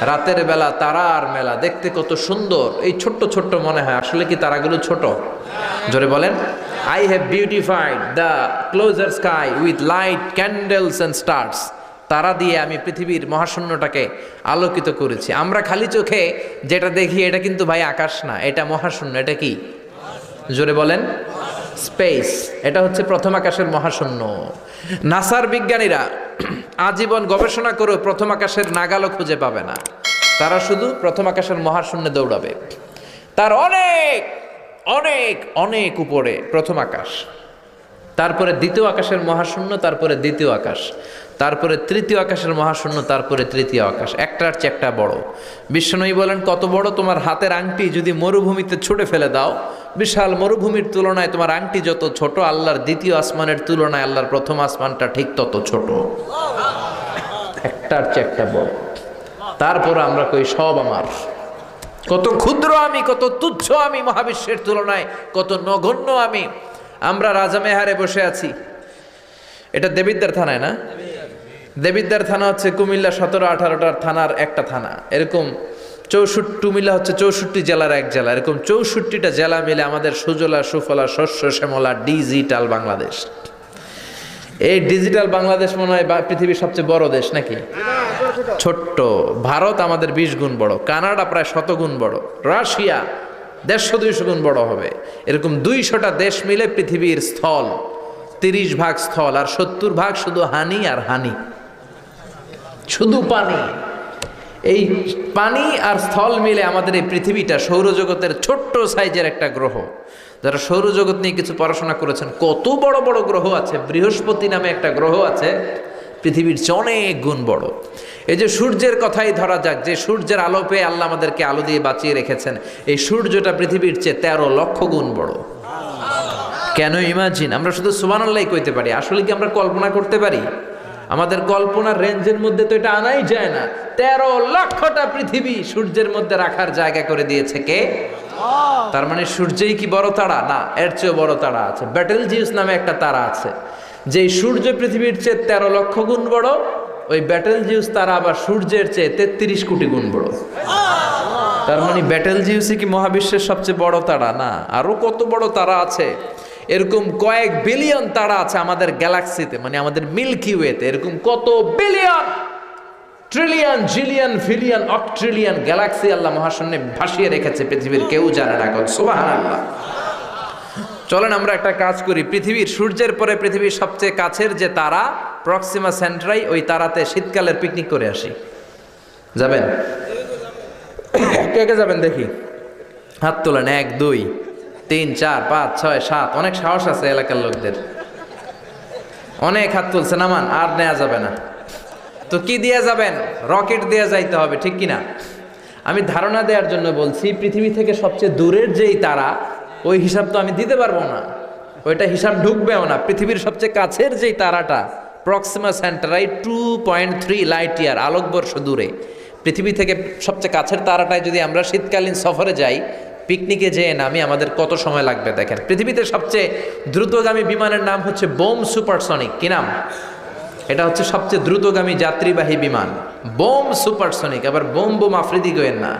রাতের বেলা তারার মেলা, দেখতে কত সুন্দর। এই ছোট্ট ছোট্ট মনে হয়, আসলে কি তারাগুলো ছোট? জোরে বলেন। I have beautified the closer sky with light candles and stars তারা দিয়ে আমি পৃথিবীর মহাশূন্যটাকে আলোকিত করেছি। আমরা খালি চোখে যেটা দেখি, এটা কিন্তু ভাই আকাশ না, এটা মহাশূন্য, এটা কি? জোরে বলেন। স্পেস এটা হচ্ছে প্রথম আকাশের মহাশূন্য। নাসার বিজ্ঞানীরা আজীবন গবেষণা করে প্রথম আকাশের নাগালও খুঁজে পাবে না। তারা শুধু প্রথম আকাশের মহাশূন্যে দৌড়াবে। তার অনেক অনেক অনেক উপরে প্রথম আকাশ। তারপরে দ্বিতীয় আকাশের মহাশূন্য, তারপরে দ্বিতীয় আকাশ। তারপরে তৃতীয় আকাশের মহাশূন্য, তারপরে তৃতীয় আকাশ। একটার চেয়ে একটা বড়। বিশ্বনয়ী বলেন, কত বড় তোমার হাতের আংটি যদি মরুভূমিতে ছুটে ফেলে দাও বিশাল মরুভূমির তুলনায় তোমার আংটি যত ছোট, আল্লাহর দ্বিতীয় আসমানের তুলনায় আল্লাহর প্রথম আসমানটা ঠিক তত ছোট। একটার চেয়ে একটা বড়। তারপর আমরা কই, সব আমার। কত ক্ষুদ্র আমি, কত তুচ্ছ আমি মহাবিশ্বের তুলনায়, কত নগণ্য আমি। আমরা রাজামেহারে বসে আছি। এটা দেবিদ্দার থানায় না? দেবিদ্দার থানা হচ্ছে কুমিল্লা সতেরো আঠারোটার থানার একটা থানা। এরকম চৌষট্টি কুমিল্লা হচ্ছে চৌষট্টি জেলার এক জেলা। এরকম চৌষট্টিটা জেলা মিলে আমাদের সুজলা, সুফলা, শস্য, শ্যামলা, ডিজিটাল বাংলাদেশ। এই ডিজিটাল বাংলাদেশ মনে হয় পৃথিবীর সবচেয়ে বড় দেশ নাকি? ছোট্ট। ভারত আমাদের বিশ গুণ বড়, কানাডা প্রায় শত গুণ বড়, রাশিয়া দেড়শো দুইশো গুণ বড় হবে। এরকম দুইশোটা দেশ মিলে পৃথিবীর স্থল, তিরিশ ভাগ স্থল, আর সত্তর ভাগ শুধু হানি আর হানি। শুধু পানি। এই পানি আর স্থল মিলে আমাদের এই পৃথিবীটা সৌরজগতের ছোট্ট সাইজের একটা গ্রহ। যারা সৌরজগৎ নিয়ে কিছু পড়াশোনা করেছেন, কত বড় বড় গ্রহ আছে, বৃহস্পতি নামে একটা গ্রহ আছে, পৃথিবীর চেয়ে অনেক গুণ বড়। এই যে সূর্যের কথাই ধরা যাক, যে সূর্যের আলো পেয়ে আল্লাহ আমাদেরকে আলো দিয়ে বাঁচিয়ে রেখেছেন, এই সূর্যটা পৃথিবীর চেয়ে তেরো লক্ষ গুণ বড়। কেন? ইমাজিন, আমরা শুধু সুবানাল্লাহ কইতে পারি। আসলে কি আমরা কল্পনা করতে পারি? আমাদের কল্পনার রেঞ্জের মধ্যে তো এটা আনাই যায় না। তেরো লক্ষটা পৃথিবী সূর্যের মধ্যে রাখার জায়গা করে দিয়েছে কে? তার মানে সূর্যই কি বড় তারা? না এর চেয়েও বড় তারা আছে। ব্যাটেল জিউস নামে একটা তারা আছে। যে সূর্য পৃথিবীর চেয়ে তেরো লক্ষ গুণ বড় ওই ব্যাটেল জিউস তারা আবার সূর্যের চেয়ে তেত্রিশ কোটি গুণ বড়। তার মানে ব্যাটেল জিউসই কি মহাবিশ্বের সবচেয়ে বড় তারা? না আরও কত বড় তারা আছে? এরকম কয়েক বিলিয়ন তারা আছে আমাদের গ্যালাক্সিতে মানে আমাদের মিল্কি ওয়েতে এরকম কত বিলিয়ন ট্রিলিয়ন জিলিয়ন ফিলিয়ন অক্ট্রিলিয়ন গ্যালাক্সি আল্লাহ মহাশূন্যে ভাসিয়ে রেখেছে পৃথিবীর কেউ জানে না এখন। সুবাহান আল্লাহ চলেন আমরা একটা কাজ করি। পৃথিবীর সূর্যের পরে পৃথিবীর সবচেয়ে কাছের যে তারা প্রক্সিমা সেন্ট্রাই ওই তারাতে শীতকালের পিকনিক করে আসি। যাবেন? কে কে যাবেন দেখি? হাত তোলেন। এক, দুই। তিন, চার, পাঁচ, ছয়, সাত। অনেক সাহস আছে এলাকার লোকদের। অনেক হাত তুলছে নামান আর নেওয়া যাবে না। তো কি দিয়ে যাবেন? রকেট দিয়ে যাইতে হবে, ঠিক কিনা আমি ধারণা দেওয়ার জন্য বলছি, পৃথিবী থেকে সবচেয়ে দূরের যেই তারা, ওই হিসাব তো আমি দিতে পারব না। ওইটা হিসাব ঢুকবেও না। পৃথিবীর সবচেয়ে কাছের যেই তারাটা Proxima Centauri two point three light year আলোকবর্ষ দূরে। পৃথিবী থেকে সবচেয়ে কাছের তারাটায় যদি আমরা শীতকালীন সফরে যাই পিকনিকে যেয়ে নামি আমাদের কত সময় লাগবে দেখেন। পৃথিবীতে সবচেয়ে দ্রুতগামী বিমানের নাম হচ্ছে বোম সুপারসনিক। কি নাম? এটা হচ্ছে সবচেয়ে দ্রুতগামী যাত্রীবাহী বিমান। বোম সুপারসনিক, আবার বোম বোম আফ্রিদি গোয়েন না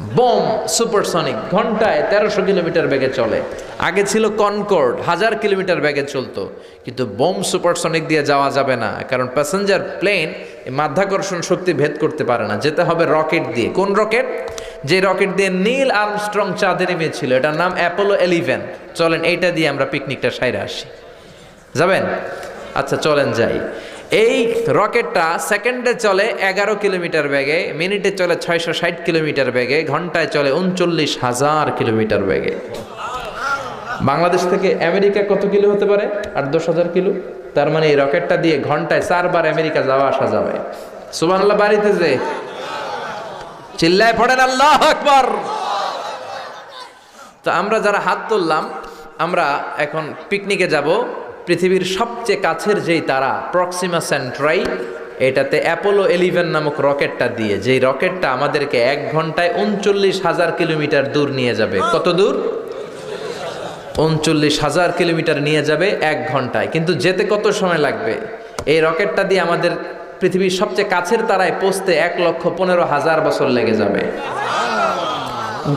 বোম সুপারসনিক ঘন্টায় তেরোশো কিলোমিটার বেগে চলে। আগে ছিল কনকর্ড হাজার কিলোমিটার বেগে চলতো। কিন্তু বোম সুপারসনিক দিয়ে যাওয়া যাবে না, কারণ প্যাসেঞ্জার প্লেন মাধ্যাকর্ষণ শক্তি ভেদ করতে পারে না। যেতে হবে রকেট দিয়ে। কোন রকেট যে রকেট দিয়ে নীল আর্মস্ট্রং চাঁদে নেমেছিল। এটার নাম অ্যাপোলো এলিভেন চলেন, এইটা দিয়ে আমরা পিকনিকটা সাইরে আসি। যাবেন? আচ্ছা চলেন যাই। এই রকেটটা সেকেন্ডে চলে এগারো কিলোমিটার বেগে, মিনিটে চলে ছয়শো ষাট কিলোমিটার বেগে, ঘন্টায় চলে উনচল্লিশ হাজার কিলোমিটার বেগে। বাংলাদেশ থেকে আমেরিকা কত কিলো হতে পারে? আট দশ হাজার কিলো। তার মানে এই রকেটটা দিয়ে ঘন্টায় চারবার আমেরিকা যাওয়া আসা যাবে। সুবান আল্লাহ বাড়িতে যে চিল্লায় পড়েন, আল্লাহ আকবর। তো আমরা যারা হাত তুললাম, আমরা এখন পিকনিকে যাব। পৃথিবীর সবচেয়ে কাছের যেই তারা প্রক্সিমা সেন্ট্রাই এটাতে অ্যাপোলো এলিভেন নামক রকেটটা দিয়ে, যেই রকেটটা আমাদেরকে এক ঘন্টায় উনচল্লিশ হাজার কিলোমিটার দূর নিয়ে যাবে। কত দূর? উনচল্লিশ হাজার কিলোমিটার নিয়ে যাবে এক ঘন্টায়। কিন্তু যেতে কত সময় লাগবে? এই রকেটটা দিয়ে আমাদের পৃথিবীর সবচেয়ে কাছের তারায় পৌঁছতে এক লক্ষ পনেরো হাজার বছর লেগে যাবে।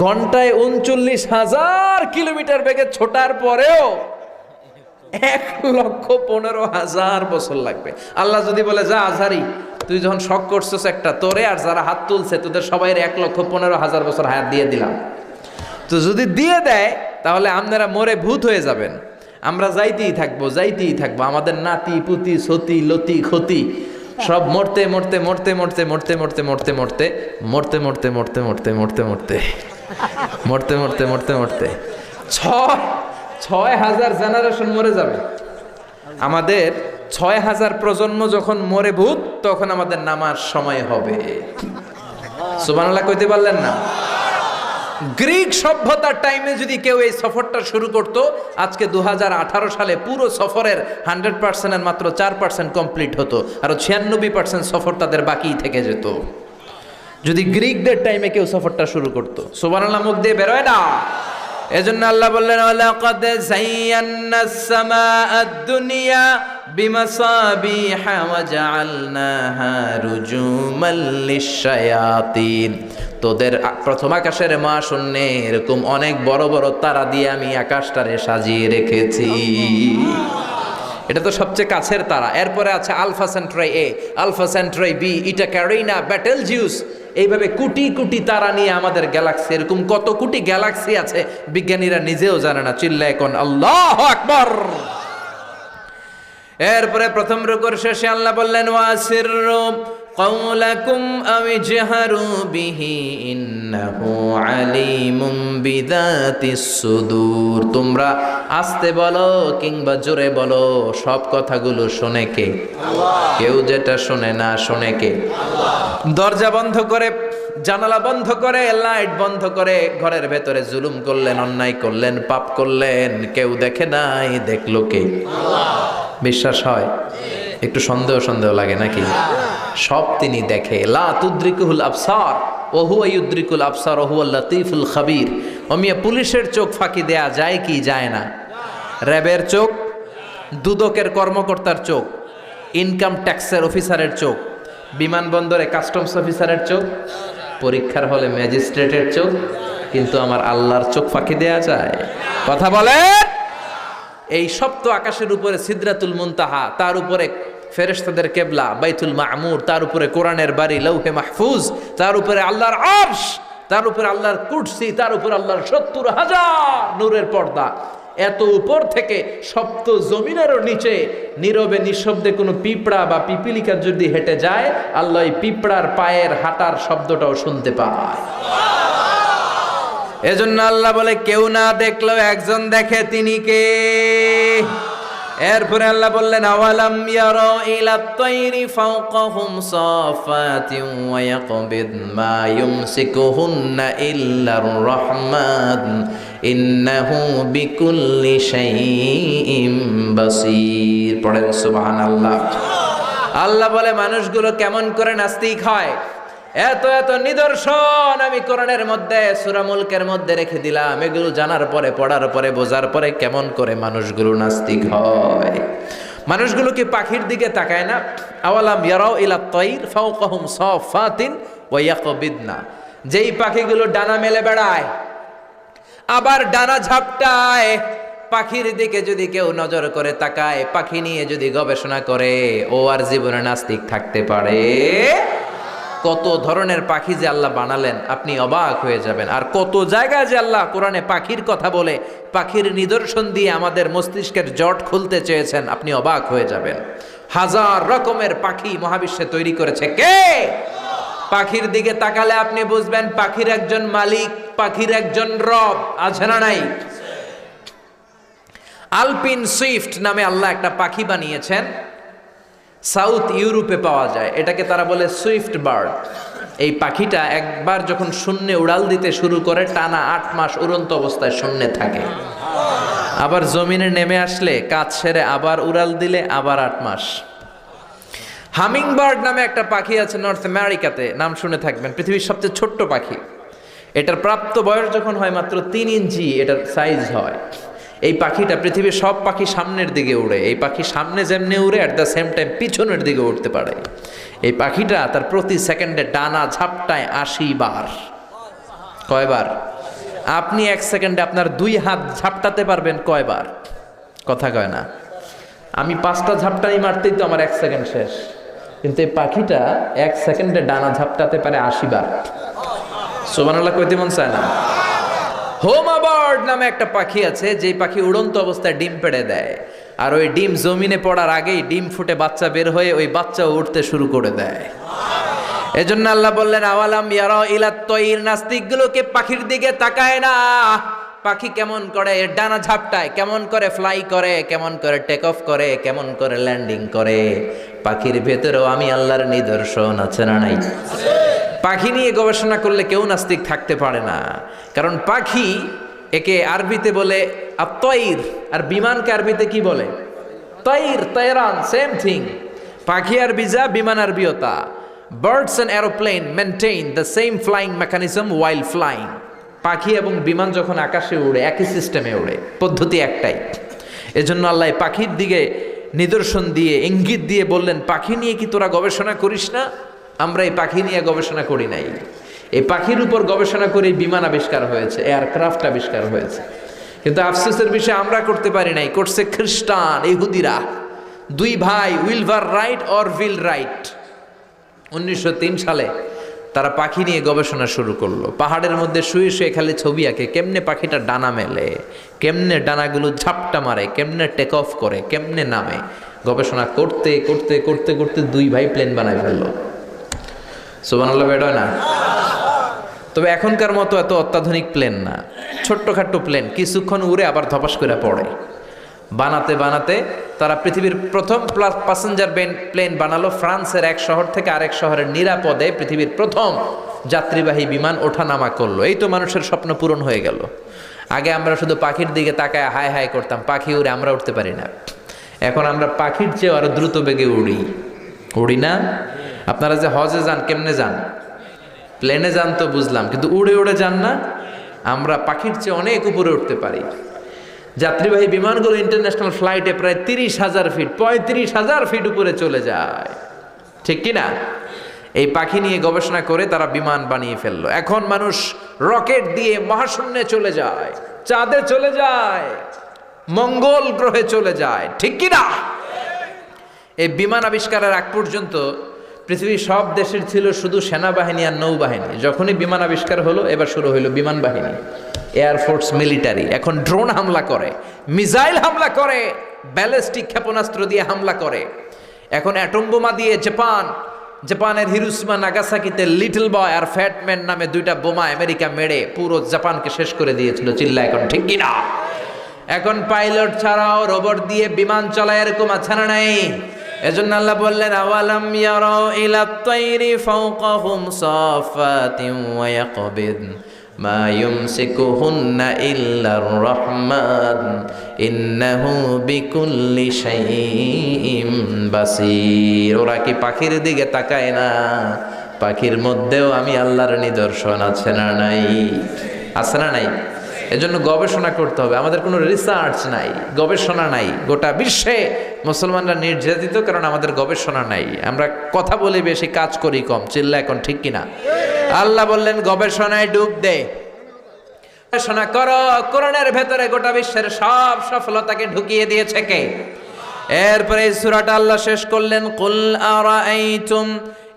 ঘন্টায় উনচল্লিশ হাজার কিলোমিটার বেগে ছোটার পরেও এক লক্ষ পনেরো হাজার বছর লাগবে আল্লাহ যদি বলে যা আজহারি তুই যখন শখ করছিস একটা তোরে আর যারা হাত তুলছে তোদের সবাই এক লক্ষ পনেরো হাজার বছর হায়াত দিয়ে দিলাম তো যদি দিয়ে দেয় তাহলে আপনারা মরে ভূত হয়ে যাবেন আমরা যাইতেই থাকব যাইতেই থাকব আমাদের নাতি পুতি সতি লতি ক্ষতি সব মরতে মরতে মরতে মরতে মরতে মরতে মরতে মরতে মরতে মরতে মরতে মরতে মরতে মরতে মরতে মরতে মরতে মরতে ছয় ছয় হাজার জেনারেশন মরে যাবে। আমাদের ছয় হাজার প্রজন্ম যখন মরে ভূত, তখন আমাদের নামার সময় হবে। সুবানাল্লাহ কইতে পারলেন না? গ্রিক সভ্যতার টাইমে যদি কেউ এই সফরটা শুরু করত, আজকে দু হাজার আঠারো সালে পুরো সফরের হান্ড্রেড পার্সেন্টের মাত্র চার পার্সেন্ট কমপ্লিট হতো, আর ছিয়ানব্বই পার্সেন্ট সফর তাদের বাকি থেকে যেত। যদি গ্রিকদের টাইমে কেউ সফরটা শুরু করতো সোবানাল্লাহ মুখ দিয়ে বেরোয় না? এজন্য আল্লাহ বললেন ওয়ালাকাদ যায়্যানাস সামাআদ দুনিয়া বিমাসাবিহা ওয়া জাআলনাহা রুজুমাল লিশ-শায়াতিন। তোদের প্রথম আকাশের মা শূন্যে এরকম অনেক বড় বড় তারা দিয়ে আমি আকাশটারে সাজিয়ে রেখেছি। এটা তো সবচেয়ে কাছের তারা। এরপরে আছে Alpha Centauri A, Alpha Centauri B, Eta Carina, Betelgeuse. এইভাবে কোটি কোটি তারা নিয়ে আমাদের গ্যালাক্সি, এরকম কত কোটি গ্যালাক্সি আছে, বিজ্ঞানীরা নিজেও জানে না। চিল্লা এখন, আল্লাহ আকবর! এরপরে প্রথম রুকুর শেষে আল্লাহ বললেন ওয়াসির ওয়াসিররু قولكم أو اجهروا به إنه عليم بذات الصدور তোমরা আস্তে বলো কিংবা জোরে বলো সব কথাগুলো শোনে কে কেউ যেটা শোনে না শোনে কে দরজা বন্ধ করে জানালা বন্ধ করে লাইট বন্ধ করে ঘরের ভেতরে জুলুম করলেন অন্যায় করলেন পাপ করলেন কেউ দেখে নাই দেখলো কে বিশ্বাস হয় একটু সন্দেহ সন্দেহ লাগে নাকি সব তিনি দেখে। লা তুদ্রিকুল আবসার ওহু ইউদ্রিকুল আবসার ওহু লতিফুল খাবির। অমিয়া পুলিশের চোখ ফাঁকি দেয়া যায় কি যায় না? র্যাবের চোখ, দুদকের কর্মকর্তার চোখ, ইনকাম ট্যাক্সের অফিসারের চোখ, বিমানবন্দরে কাস্টমস অফিসারের চোখ, পরীক্ষার হলে ম্যাজিস্ট্রেটের চোখ, কিন্তু আমার আল্লাহর চোখ ফাঁকি দেয়া যায়। কথা বলে এই সপ্ত আকাশের উপরে সিদরাতুল মুনতাহা, তার উপরে ফেরেশতাদের কেবলা, বাইতুল মামুর, তার উপরে কোরআনের বাড়ি, লৌহে মাহফুজ, তার উপরে আল্লাহর আরশ, তার উপরে আল্লাহর কুরসি, তার উপরে আল্লাহর সত্তর হাজার নূরের পর্দা। এত উপর থেকে সপ্ত জমিনেরও নিচে নীরবে নিঃশব্দে কোনো পিঁপড়া বা পিপিলিকা যদি হেঁটে যায়, আল্লাহ পিঁপড়ার পায়ের হাঁটার শব্দটাও শুনতে পায়। এজন্য আল্লাহ বলে, কেউ না দেখলেও একজন দেখে তিনি কে? এরপরে আল্লাহ বললেন, আওয়ালাম ইয়ারা ইলা তাইরি ফাওকাহুম সাফাতিন ওয়া ইয়াকবিদ মা ইউমসিকুহুন্না ইল্লার রহমান। ইন্নাহু বিকুল্লি শাইইম বাসীর। পড়েন সুবহানাল্লাহ। আল্লাহ বলে, মানুষগুলো কেমন করে নাস্তিক হয়? এত এত নিদর্শন আমি কোরআনের মধ্যে, সূরা মুলকের মধ্যে রেখে দিলাম। এগুলো জানার পরে, পড়ার পরে, বোঝার পরে কেমন করে মানুষগুলো নাস্তিক হয়? মানুষগুলো কি পাখির দিকে তাকায় না? আওয়ালাম ইয়ারাও ইলা তাইর ফাওকাহুম সাফাতিন ওয়া ইয়াকবিদনা। যেই পাখিগুলো ডানা মেলে বেড়ায়, আবার ডানা ঝাপটায়, পাখির দিকে যদি কেউ নজর করে তাকায়, পাখি নিয়ে যদি গবেষণা করে, ও আর জীবনে নাস্তিক থাকতে পারে? কত ধরনের পাখি যে আল্লাহ বানালেন, আপনি অবাক হয়ে যাবেন। আর কত জায়গায় যে আল্লাহ কোরআনে পাখির কথা বলে, পাখির নিদর্শন দিয়ে আমাদের মস্তিষ্কের জট খুলতে চেয়েছেন, আপনি অবাক হয়ে যাবেন। হাজার রকমের পাখি মহাবিশ্বে তৈরি করেছে। কে? পাখির দিকে তাকালে আপনি বুঝবেন, পাখির একজন মালিক, পাখির একজন রব, আছে না নাই? আলপিন সুইফট নামে আল্লাহ একটা পাখি বানিয়েছেন। সাউথ ইউরোপে পাওয়া যায়। এটাকে তারা বলে সুইফট বার্ড। এই পাখিটা একবার যখন শূন্যে উড়াল দিতে শুরু করে, টানা আট মাস উড়ন্ত অবস্থায় শূন্যে থাকে। আবার জমিনে নেমে আসলে কাজ সেরে আবার উড়াল দিলে আবার আট মাস। হামিং বার্ড নামে একটা পাখি আছে নর্থ আমেরিকাতে। নাম শুনে থাকবেন, পৃথিবীর সবচেয়ে ছোট্ট পাখি। এটার প্রাপ্ত বয়স যখন হয় মাত্র তিন ইঞ্চি, এটার সাইজ হয়। এই পাখিটা পৃথিবীর সব পাখি সামনের দিকে উড়ে, এই পাখি সামনে যেমনি উড়ে অ্যাট দ্য সেম টাইম পিছনের দিকে উঠতে পারে। এই পাখিটা তার প্রতি সেকেন্ডে ডানা ঝাপটায় আশি বার। কয়বার? আপনি এক সেকেন্ডে আপনার দুই হাত ঝাপটাতে পারবেন কয়বার? কথা কয় না। আমি পাঁচটা ঝাপটানি মারতেই তো আমার এক সেকেন্ড শেষ। কিন্তু এই পাখিটা এক সেকেন্ডে ডানা ঝাপটাতে পারে আশি বার। সোবানাল্লাহ কইতে মন চায় না। হোমা বার্ড নামে একটা পাখি আছে, যেই পাখি উড়ন্ত অবস্থায় ডিম পেড়ে দেয়। আর ওই ডিম জমিনে পড়ার আগেই ডিম ফুটে বাচ্চা বের হয়ে ওই বাচ্চা উঠতে শুরু করে দেয়। এজন্য আল্লাহ বললেন, আওয়ালাম ইয়ারা ইলাত তৈর, নাস্তিকগুলোকে পাখির দিকে তাকায় না। পাখি কেমন করে ডানা ঝাপটায়, কেমন করে ফ্লাই করে, কেমন করে টেক অফ করে, কেমন করে ল্যান্ডিং করে। পাখির ভেতরেও আমি আল্লাহর নিদর্শন, আছে না নাই? পাখি নিয়ে গবেষণা করলে কেউ নাস্তিক থাকতে পারে না। কারণ পাখি একে আরবিতে বলে আত্মইর আর বিমানকে আরবিতে কি বলে? তৈর, তৈরান সেম থিং পাখি আর বিজা বিমান আরবিয়তা birds and aeroplane maintain the same flying mechanism while flying পাখি এবং বিমান যখন আকাশে উড়ে, একই সিস্টেমে উড়ে, পদ্ধতি একটাই। এজন্য আল্লাহ পাখির দিকে নিদর্শন দিয়ে, ইঙ্গিত দিয়ে বললেন, পাখি নিয়ে কি তোরা গবেষণা করিস না? আমরা এই পাখি নিয়ে গবেষণা করি নাই। এই পাখির উপর গবেষণা করে বিমান আবিষ্কার হয়েছে এয়ারক্রাফট আবিষ্কার হয়েছে। কিন্তু আফসোসের বিষয়ে, আমরা করতে পারি নাই। করছে খ্রিস্টান, ইহুদিরা। দুই ভাই, উইলভার রাইট অর উইল রাইট। উনিশশো তিন সালে তারা পাখি নিয়ে গবেষণা শুরু করল। পাহাড়ের মধ্যে শুয়ে শুয়ে খালি ছবি আঁকে, কেমনে পাখিটা ডানা মেলে, কেমনে ডানাগুলো ঝাপটা মারে, কেমনে টেক অফ করে, কেমনে নামে। গবেষণা করতে করতে করতে করতে দুই ভাই প্লেন বানায় ফেলল। সুবানাল্লাহ বেডয় না? তবে এখনকার মতো এত অত্যাধুনিক প্লেন না। ছোট্টখাট্ট প্লেন কিছুক্ষণ উড়ে আবার ধপাস করে পড়ে। বানাতে বানাতে তারা পৃথিবীর প্রথম প্যাসেঞ্জার প্লেন বানালো ফ্রান্সের এক শহর থেকে আরেক শহরের নিরাপদে পৃথিবীর প্রথম যাত্রীবাহী বিমান ওঠানামা করল। এই তো মানুষের স্বপ্ন পূরণ হয়ে গেল। আগে আমরা শুধু পাখির দিকে তাকায় হায় হায় করতাম, পাখি উড়ে আমরা উঠতে পারি না। এখন আমরা পাখির চেয়ে আরও দ্রুত বেগে উড়ি। উড়ি না? আপনারা যে হজে যান, কেমনে যান? প্লেনে যান তো বুঝলাম, কিন্তু উড়ে উড়ে যান না? আমরা পাখির চেয়ে অনেক উপরে উঠতে পারি। যাত্রীবাহী বিমানগুলো ইন্টারন্যাশনাল ফ্লাইটে প্রায় তিরিশ হাজার ফিট পঁয়ত্রিশ হাজার ফিট উপরে চলে যায়। ঠিক কি না? এই পাখি নিয়ে গবেষণা করে তারা বিমান বানিয়ে ফেলল। এখন মানুষ রকেট দিয়ে মহাশূন্যে চলে যায়, চাঁদে চলে যায়, মঙ্গল গ্রহে চলে যায়। ঠিক কি না? এই বিমান আবিষ্কারের আগ পর্যন্ত পৃথিবীর সব দেশের ছিল শুধু সেনাবাহিনী আর নৌবাহিনী। যখনই বিমান আবিষ্কার হলো, এবার শুরু হলো বিমান বাহিনী। এয়ারফোর্স মিলিটারি এখন ড্রোন হামলা করে মিসাইল হামলা করে ব্যালিস্টিক ক্ষেপণাস্ত্র দিয়ে হামলা করে। এখন অ্যাটম বোমা দিয়ে জাপান, জাপানের হিরুসমা নাগাসাকিতে লিটল বয় আর ফ্যাটম্যান নামে দুইটা বোমা আমেরিকা মেরে পুরো জাপানকে শেষ করে দিয়েছিল চিল্লা এখন ঠিক কিনা? এখন পাইলট ছাড়াও রোবট দিয়ে বিমান চলায়, এরকম আছে না নাই? এজন্য আল্লাহ বললেন, আওয়ালাম ইয়ারাও ইলা তাইরি ফাওকাহুম সাফাতিন ওয়া ইয়াকবিদ মা ইউমসিকুহুন্না ইল্লার রহমান। ইন্নাহু বিকুল্লি শাইইম বাসীর। ওরা কি পাখির দিকে তাকায় না? পাখির মধ্যেও আমি আল্লাহর নিদর্শন, আছে না নাই? আছে না নাই? এজন্য গবেষণা করতে হবে। আমাদের কোনো রিসার্চ নাই, গবেষণা নাই। গোটা বিশ্বে মুসলমানরা নির্যাতিত কারণ আমাদের গবেষণা নাই। আমরা কথা বলি বেশি, কাজ করি কম। চিল্লা এখন ঠিক কিনা? আল্লাহ বললেন, গবেষণায় ডুব দে। গবেষণা করো, কোরআনের ভেতরে গোটা বিশ্বের সব সফলতাকে ঢুকিয়ে দিয়েছে কে? এরপরে সূরাটা আল্লাহ শেষ করলেন, কুল আরাআইতুম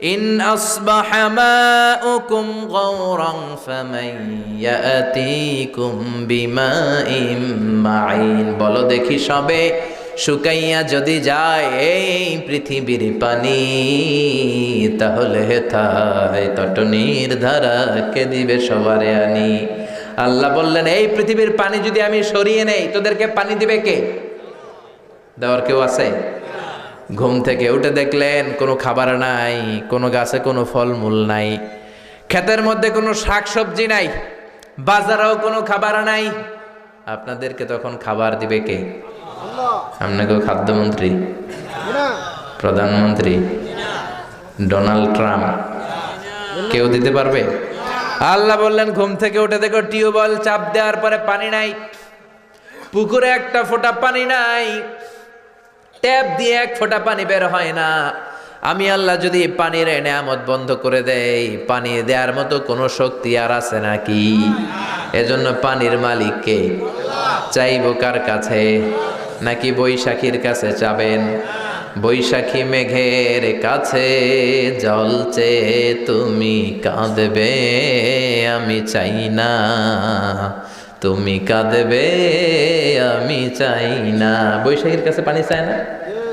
ইন আসবাহা মাউকুম গাওরান ফামান ইয়াতিকুম বিমাইম মাইন বলো দেখি সবে, শুকাইয়া যদি যায় এই পৃথিবীর পানি, তাহলে হেথায় তটনির ধারা কে দিবে সবারে আনি? আল্লাহ বললেন, এই পৃথিবীর পানি যদি আমি সরিয়ে নেই, তোদেরকে পানি দিবে কে? দেওয়ার কেউ আছে? ঘুম থেকে উঠে দেখলেন কোনো খাবার নাই, কোনো গাছে কোনো ফলমূল নাই, ক্ষেতের মধ্যে কোনো শাক সবজি নাই, বাজারেও কোনো খাবার নাই। আপনাদেরকে তখন খাবার দিবে কে? আপনাকেও খাদ্যমন্ত্রী, প্রধানমন্ত্রী, ডোনাল্ড ট্রাম্প। কেউ দিতে পারবে? আল্লাহ বললেন, ঘুম থেকে উঠে দেখো, টিউবওয়েল চাপ দেওয়ার পরে পানি নাই, পুকুরে একটা ফোঁটা পানি নাই ট্যাপ দিয়ে এক ফোঁটা পানি বের হয় না। আমি আল্লাহ যদি পানির এনে নেয়ামত বন্ধ করে দেই, পানি দেওয়ার মতো কোনো শক্তি আর আছে নাকি? এজন্য পানির মালিককে চাইব কার কাছে? নাকি বৈশাখীর কাছে চাবেন? বৈশাখী মেঘের কাছে জল চেয়ে তুমি কাঁদবে, আমি চাই না। তুমি কাঁদবে, আমি চাই না। বৈশাখীর কাছে পানি চায় না?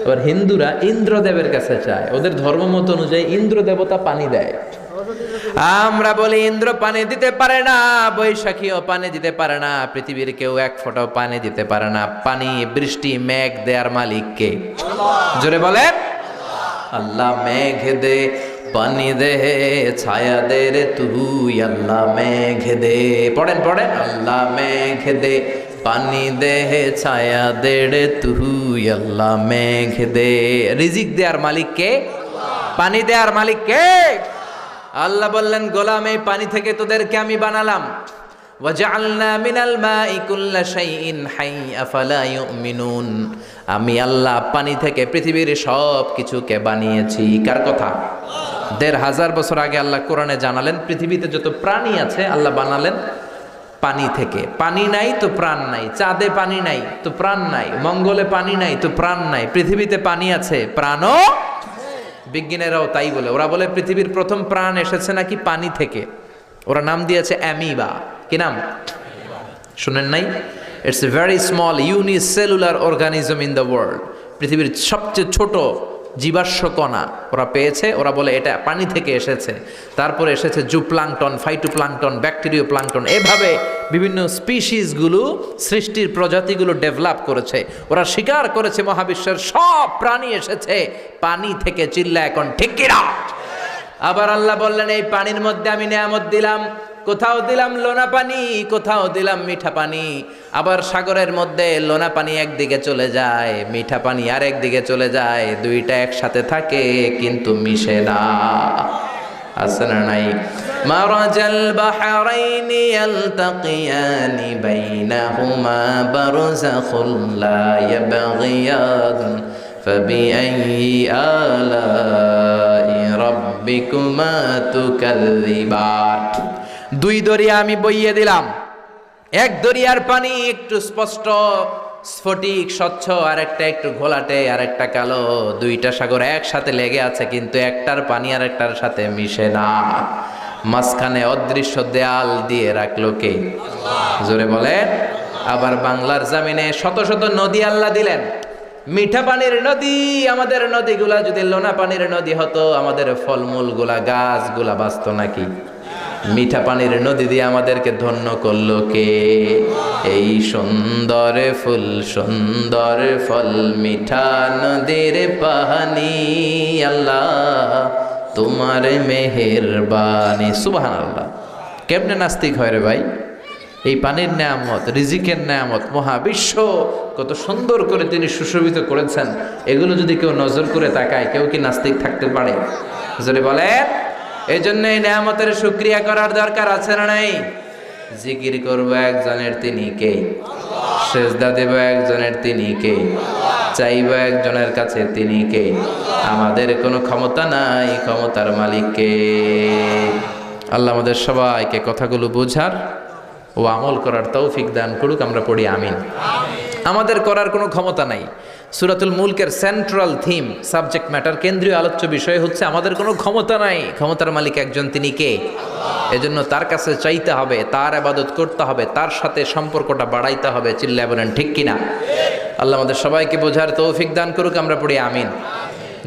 আবার হিন্দুরা ইন্দ্রদেবের কাছে চায়। ওদের ধর্ম মত অনুযায়ী ইন্দ্র দেবতা পানি দেয়। আমরা বলি, ইন্দ্র পানি দিতে পারে না, বৈশাখীও পানি দিতে পারে না, পৃথিবীর কেউ এক ফোঁটাও পানি দিতে পারে না। পানি, বৃষ্টি, মেঘ দেয়ার মালিককে। জোরে বলে আল্লাহ মেঘ দে পানি দে, ছায়া দে রে তুই, আল্লাহ মেঘ দে। পড়েন পড়েন। আল্লাহ মেঘ দে, পানি দে, ছায়া দে রে তুই, আল্লাহ মেঘ দে। রিজিক দেয়ার মালিক কে? পানি দেয়ার মালিক কে? আল্লাহ বললেন, গোলাম, এই পানি থেকে তোদেরকে আমি বানালাম। আমি আল্লাহ পানি থেকে পৃথিবীর সব কিছুকে বানিয়েছি। কার কথা? দেড় হাজার বছর আগে আল্লাহ কোরআনে জানালেন, পৃথিবীতে যত প্রাণী আছে, আল্লাহ বানালেন পানি থেকে। পানি নাই তো প্রাণ নাই, চাঁদে পানি নাই তো প্রাণ নাই, মঙ্গলে পানি নাই তো প্রাণ নাই, পৃথিবীতে পানি আছে, প্রাণও বিজ্ঞানীরাও তাই বলে। ওরা বলে, পৃথিবীর প্রথম প্রাণ এসেছে নাকি পানি থেকে। ওরা নাম দিয়েছে অ্যামিবা। কি নাম? শুনেন নাই? It's a very small unicellular organism in the world পৃথিবীর সবচেয়ে ছোট জীবাশ্ম কণা। ওরা পেয়েছে, ওরা বলে এটা পানি থেকে এসেছে। তারপরে এসেছে জু প্লাংটন ফাইটো প্লাংটন এভাবে বিভিন্ন স্পিসিসগুলো সৃষ্টির প্রজাতিগুলো ডেভেলপ করেছে। ওরা স্বীকার করেছে মহাবিশ্বের সব প্রাণী এসেছে। পানি থেকে চিল্লা এখন, ঠিক আবার আল্লাহ বললেন, এই পানির মধ্যে আমি নিয়ামত দিলাম। কোথাও দিলাম লোনা পানি কোথাও দিলাম মিঠা পানি আবার সাগরের মধ্যে লোনা পানি একদিকে চলে যায় মিঠা পানি আর একদিকে চলে যায় দুইটা একসাথে থাকে কিন্তু মিশে না আছে না নাই মারাজাল বাহরাইন ইয়ালতাকিয়ানি বাইনাহুমা বারযাখুল লা ইয়াবগিয়ান فبأي آلاء ربكما تكذبان দুই দরিয়া আমি বইয়ে দিলাম। এক দরিয়ার পানি একটু স্পষ্ট, স্ফটিক, স্বচ্ছ আর একটা একটু ঘোলাটে আর একটা কালো। দুইটা সাগর একসাথে লেগে আছে, কিন্তু একটার পানি আর একটার সাথে মিশে না। মাঝখানে অদৃশ্য দেয়াল দিয়ে রাখল কে? জোরে বলে আবার বাংলার জামিনে শত শত নদী আল্লাহ দিলেন। মিঠা পানির নদী, আমাদের নদীগুলা যদি লোনা পানির নদী হতো, আমাদের ফলমূলগুলা, গাছগুলা বাঁচত নাকি? মিঠা পানির নদী দিয়ে আমাদেরকে ধন্য করল কে? এই সুন্দর ফুল, সুন্দর ফল, মিঠা নদীর পাহানি, আল্লাহ তোমার মেহেরবানি। সুবাহান আল্লাহ কেমনে নাস্তিক হয় রে ভাই? এই পানির নেয়ামত, রিজিকের নেয়ামত, মহাবিশ্ব কত সুন্দর করে তিনি সুশোভিত করেছেন। এগুলো যদি কেউ নজর করে তাকায়, কেউ কি নাস্তিক থাকতে পারে? যদি বলে এই এই নেয়ামতের সুক্রিয়া করার দরকার আছে না নাই? জিকির করব একজনের তিনি কে? সেজদা দেব একজনের তিনি কে? চাইব একজনের কাছে তিনি কে? আমাদের কোনো ক্ষমতা নাই, ক্ষমতার মালিক কে আল্লাহ আমাদের সবাইকে কথাগুলো বোঝার ও আমল করার তৌফিক দান করুক, আমরা পড়ি আমিন। আমাদের করার কোনো ক্ষমতা নাই। সুরাতুল মুলকের সেন্ট্রাল থিম সাবজেক্ট ম্যাটার কেন্দ্রীয় আলোচ্য বিষয় হচ্ছে আমাদের কোনো ক্ষমতা নাই। ক্ষমতার মালিক একজন, তিনি কে? এজন্য তার কাছে চাইতে হবে, তার আবাদত করতে হবে, তার সাথে সম্পর্কটা বাড়াইতে হবে চিল্লা বলেন, ঠিক কিনা? আল্লাহ আমাদের সবাইকে বোঝার তৌফিক দান করুক, আমরা পড়ি আমিন।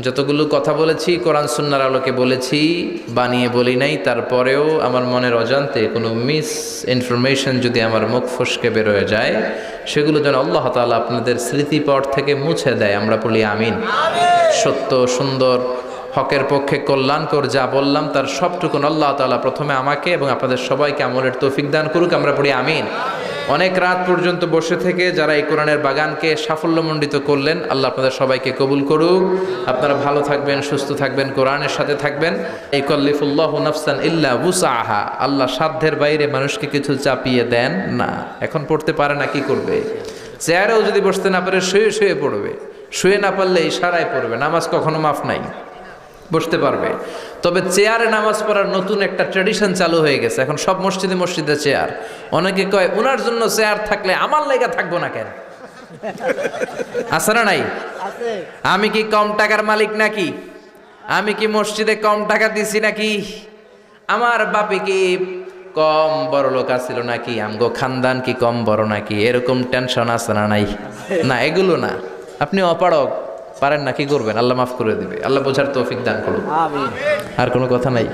যতগুলো কথা বলেছি, কোরআন সুন্নার আলোকে বলেছি, বানিয়ে বলি নাই, তারপরেও আমার মনের অজান্তে কোনো মিস ইনফরমেশন যদি আমার মুখ ফসকে বেরোয় যায় সেগুলো যেন আল্লাহ তালা আপনাদের স্মৃতিপট থেকে মুছে দেয়। আমরা বলি আমিন। সত্য সুন্দর হকের পক্ষে কল্যাণকর যা বললাম তার সবটুকুন আল্লাহ তালা প্রথমে আমাকে এবং আপনাদের সবাইকে আমলের তৌফিক দান করুক। আমরা পড়ি আমিন। অনেক রাত পর্যন্ত বসে থেকে যারা এই কোরআনের বাগানকে সাফল্যমণ্ডিত করলেন, আল্লাহ আপনাদের সবাইকে কবুল করুক। আপনারা ভালো থাকবেন, সুস্থ থাকবেন, কোরআনের সাথে থাকবেন। এই কল্লিফুল্লাহ নাফসান ইল্লা বুসাহা আল্লাহ সাধ্যের বাইরে মানুষকে কিছু চাপিয়ে দেন না। এখন পড়তে পারে না, কি করবে? চেয়ারেও যদি বসতে না পারে, শুয়ে শুয়ে পড়বে। শুয়ে না পারলে ইশারায় পড়বে। নামাজ কখনো মাফ নাই। বসতে পারবে। তবে চেয়ারে নামাজ পড়ার নতুন একটা ট্র্যাডিশন চালু হয়ে গেছে। এখন সব মসজিদে মসজিদে চেয়ার। অনেকে কয় ওনার জন্য চেয়ার থাকলে আমার লেগা থাকব না কেন? আছে না নাই? আমি কি কম টাকার মালিক নাকি? আমি কি মসজিদে কম টাকা দিছি নাকি? আমার বাপে কি কম বড় লোক আছিল নাকি? আমগো খানদান কি কম বড় নাকি? এরকম টেনশন আছে না নাই? না এগুলো না। আপনি অপারক পারেন না কি করবেন? আল্লাহ মাফ করে দিবে। আল্লাহ বোঝার তৌফিক দান করুন। আর কোনো কথা নাই।